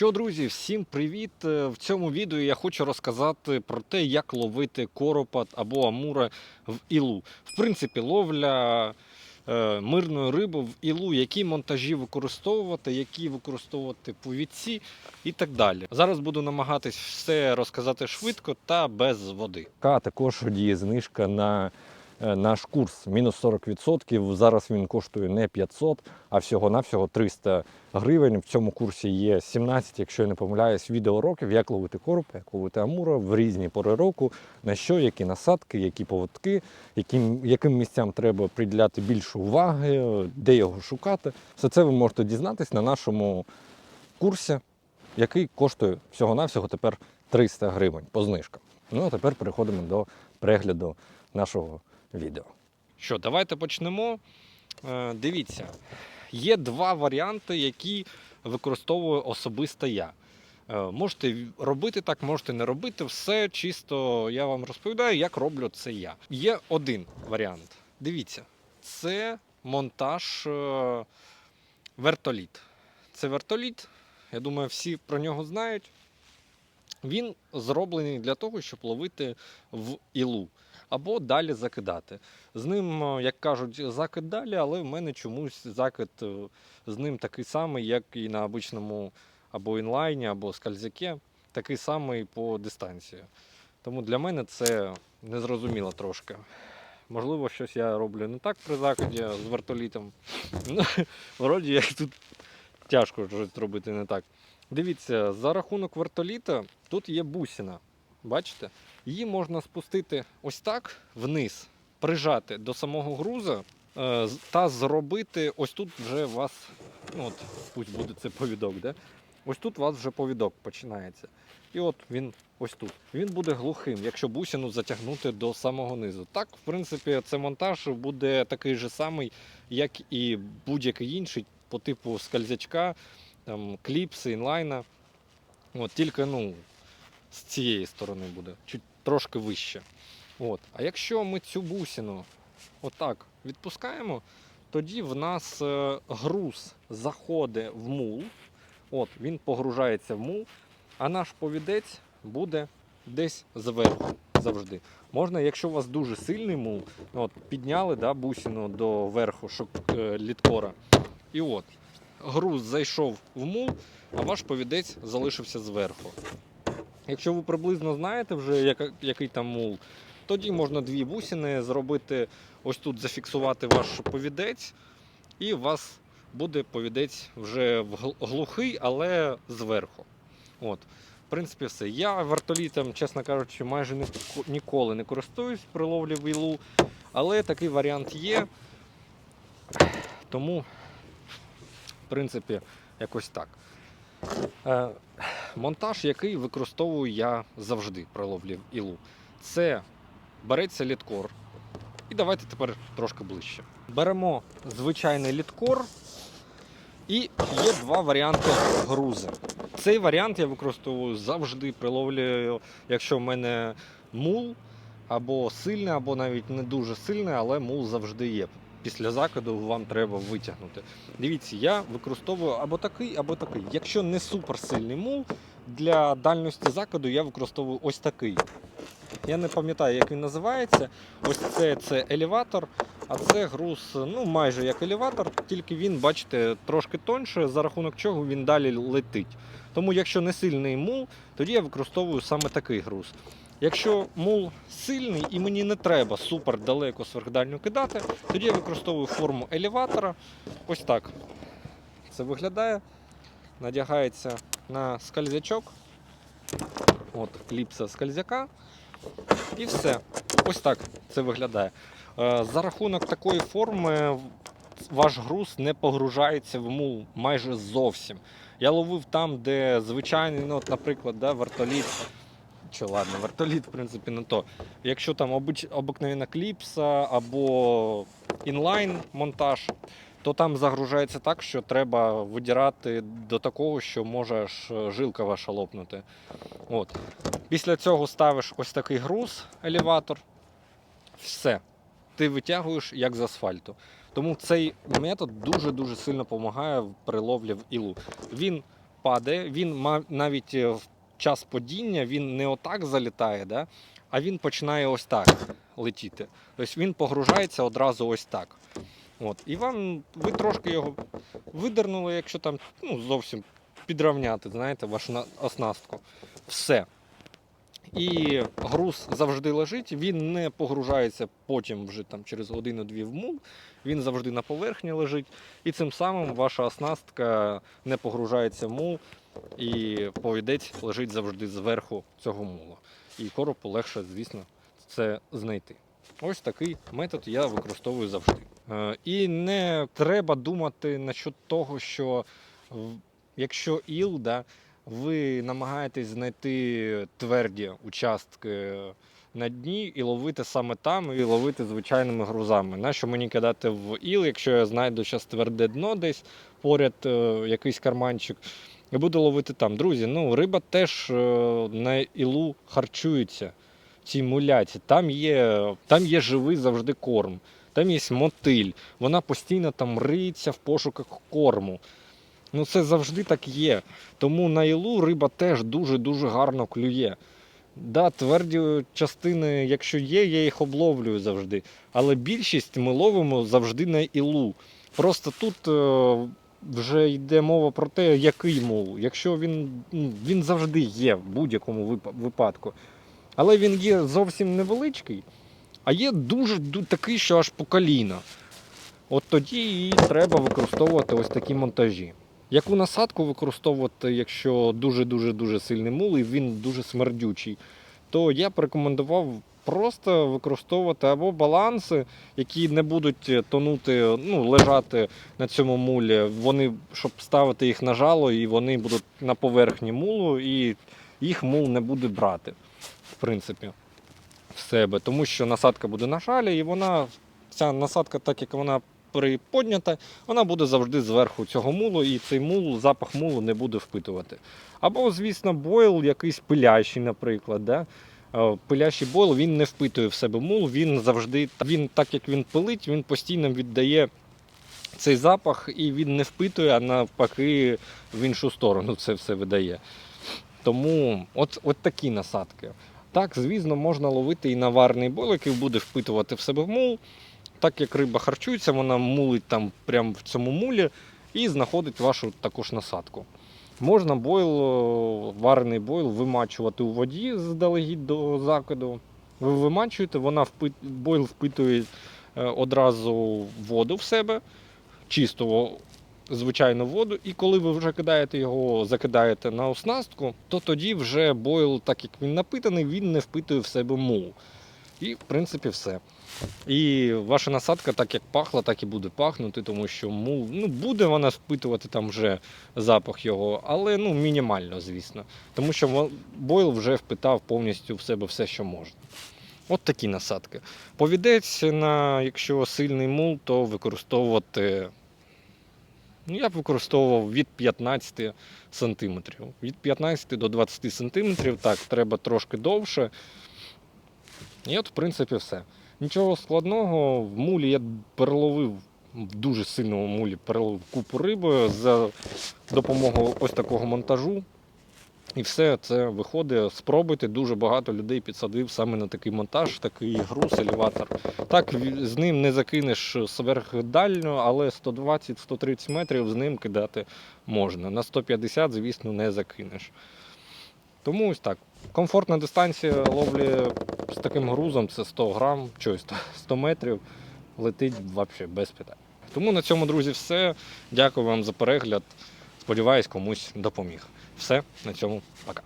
Що, друзі, всім привіт! Е, В цьому відео я хочу розказати про те, як ловити коропа або амура в ілу. В принципі, ловля е, мирної риби в ілу, які монтажі використовувати, які використовувати повідці і так далі. Зараз буду намагатись все розказати швидко та без води. А також діє знижка на наш курс мінус 40%. Зараз він коштує не 500, а всього-навсього 300 гривень. В цьому курсі є 17, якщо я не помиляюсь, відеоуроків, як ловити короб, як ловити амура в різні пори року, на що, які насадки, які поводки, яким, яким місцям треба приділяти більше уваги, де його шукати. Все це ви можете дізнатись на нашому курсі, який коштує всього-навсього тепер 300 гривень по знижкам. Ну а тепер переходимо до перегляду нашого відео. Що, давайте почнемо. Е, дивіться, є два варіанти, які використовую особисто я. Е, Можете робити так, можете не робити. Все чисто я вам розповідаю, як роблю це я. Є один варіант. Дивіться, це монтаж е, вертоліт. Це вертоліт. Я думаю, всі про нього знають. Він зроблений для того, щоб ловити в ілу або далі закидати. З ним, е, як кажуть, закид далі, але в мене чомусь закид е, з ним такий самий, як і на обичному або інлайні, або скальзяке, такий самий по дистанції. Тому для мене це незрозуміло трошки. Можливо, щось я роблю не так при закиді з вертолітом. Ну, вроді як тут тяжко щось робити не так. Дивіться, за рахунок вертоліта тут є бусина. Бачите? Її можна спустити ось так вниз, прижати до самого груза е, та зробити. Ось тут вже у вас, ну от пусть буде це повідок, де? ось тут у вас вже повідок починається. І от він ось тут. Він буде глухим, якщо бусину затягнути до самого низу. Так, в принципі, це монтаж буде такий же самий, як і будь-який інший по типу скальзячка, там, кліпси, інлайна. От, тільки ну, з цієї сторони буде, чуть трошки вище. От. А якщо ми цю бусину отак відпускаємо, тоді в нас е, груз заходить в мул, от, він погружається в мул, а наш повідець буде десь зверху завжди. Можна, якщо у вас дуже сильний мул, от, підняли да, бусину до верху шок, е, літкора, і от, груз зайшов в мул, а ваш повідець залишився зверху. Якщо ви приблизно знаєте вже, який там мул, тоді можна дві бусини зробити, ось тут зафіксувати ваш повідець, і у вас буде повідець вже глухий, але зверху. От. В принципі, все. Я вертолітом, чесно кажучи, майже ніколи не користуюсь при ловлі в ілу, але такий варіант є. Тому, в принципі, якось так. Монтаж, який використовую я завжди при ловлі ілу. Це береться літкор. І давайте тепер трошки ближче. Беремо звичайний літкор, і є два варіанти грузи. Цей варіант я використовую завжди при якщо в мене мул або сильний, або навіть не дуже сильний, але мул завжди є. Після закиду вам треба витягнути. Дивіться, я використовую або такий, або такий. Якщо не суперсильний мул, для дальності закиду я використовую ось такий. Я не пам'ятаю, як він називається. Ось це, це елеватор, а це груз, ну майже як елеватор, тільки він, бачите, трошки тоньше, за рахунок чого він далі летить. Тому, якщо не сильний мул, тоді я використовую саме такий груз. Якщо мул сильний і мені не треба супер далеко сверхдальню кидати, тоді я використовую форму елеватора. Ось так це виглядає. Надягається на скальзячок. От кліпса скальзяка. І все. Ось так це виглядає. Е, За рахунок такої форми ваш груз не погружається в мул майже зовсім. Я ловив там, де звичайний, ну, от, наприклад, да, вертоліт. Чи ладно, вертоліт, в принципі, не то. Якщо там обикновена кліпса або інлайн монтаж, то там загружається так, що треба видирати до такого, що може жилка ваша лопнути. От. Після цього ставиш ось такий груз, елеватор. Все. Ти витягуєш як з асфальту. Тому цей метод дуже-дуже сильно допомагає при ловлі в ілу. Він падає, він навіть е, в час падіння він не отак залітає, да? а він починає ось так летіти. Тобто він погружається одразу ось так. От. І вам ви трошки його видернули, якщо там ну, зовсім підравняти, знаєте, вашу оснастку. Все. І груз завжди лежить, він не погружається потім вже там через годину-дві в мул, він завжди на поверхні лежить. І цим самим ваша оснастка не погружається в мул, і повідець лежить завжди зверху цього мула. І коропу легше, звісно, це знайти. Ось такий метод я використовую завжди. Е, І не треба думати насчет того, що якщо іл, да, ви намагаєтесь знайти тверді участки на дні і ловити саме там, і ловити звичайними грузами. Нащо мені кидати в іл, якщо я знайду зараз тверде дно десь поряд е, якийсь карманчик, і буду ловити там. Друзі, ну риба теж е, на ілу харчується. Ці муляці. Там є, там є живий завжди корм, там є мотиль. Вона постійно там риється в пошуках корму. Ну це завжди так є. Тому на ілу риба теж дуже-дуже гарно клює. Да, тверді частини, якщо є, я їх обловлюю завжди. Але більшість ми ловимо завжди на ілу. Просто тут е, вже йде мова про те, який мул. Якщо він, ну, він завжди є в будь-якому випадку. Але він є зовсім невеличкий, а є дуже ду- такий, що аж по коліна. От тоді і треба використовувати ось такі монтажі. Яку насадку використовувати, якщо дуже-дуже дуже сильний мул і він дуже смердючий, то я б рекомендував просто використовувати або баланси, які не будуть тонути, ну, лежати на цьому мулі. Вони, щоб ставити їх на жало, і вони будуть на поверхні мулу, і їх мул не буде брати, в принципі, себе. Тому що насадка буде на жалі, і вона, ця насадка, так як вона приподнята, вона буде завжди зверху цього мулу, і цей мул, запах мулу не буде впитувати. Або, звісно, бойл якийсь пилящий, наприклад. Да? Е, Пилящий бойл він не впитує в себе мул, він завжди, він, так як він пилить, він постійно віддає цей запах і він не впитує, а навпаки в іншу сторону це все видає. Тому от, от такі насадки. Так, звісно, можна ловити і наварний бойл, який буде впитувати в себе мул. Так як риба харчується, вона мулить там прямо в цьому мулі і знаходить вашу також насадку. Можна бойл, варений бойл вимачувати у воді заздалегідь до закиду. Ви вимачуєте, вона впит... бойл впитує е, одразу воду в себе, чисту во- звичайну воду. І коли ви вже кидаєте його, закидаєте на оснастку, то тоді вже бойл, так як він напитаний, він не впитує в себе мул. І, в принципі, все. І ваша насадка, так як пахла, так і буде пахнути, тому що мул, ну, буде вона впитувати там вже запах його, але ну, мінімально, звісно. Тому що бойл вже впитав повністю в себе все, що можна. От такі насадки. Повідець, на, якщо сильний мул, то використовувати. Ну, я використовував від 15 см. Від 15 до 20 см, так, треба трошки довше. І от, в принципі, все. Нічого складного, в мулі я переловив в дуже сильному мулі переловив купу риби за допомогою ось такого монтажу. І все це виходить. Спробуйте. Дуже багато людей підсадив саме на такий монтаж, такий груз, елеватор. Так, з ним не закинеш сверхдально, але 120-130 метрів з ним кидати можна. На 150, звісно, не закинеш. Тому ось так. Комфортна дистанція ловлі з таким грузом це 100 грам, чогось 100 метрів, летить взагалі без питань. Тому на цьому, друзі, все. Дякую вам за перегляд. Сподіваюсь, комусь допоміг. Все, на цьому пока.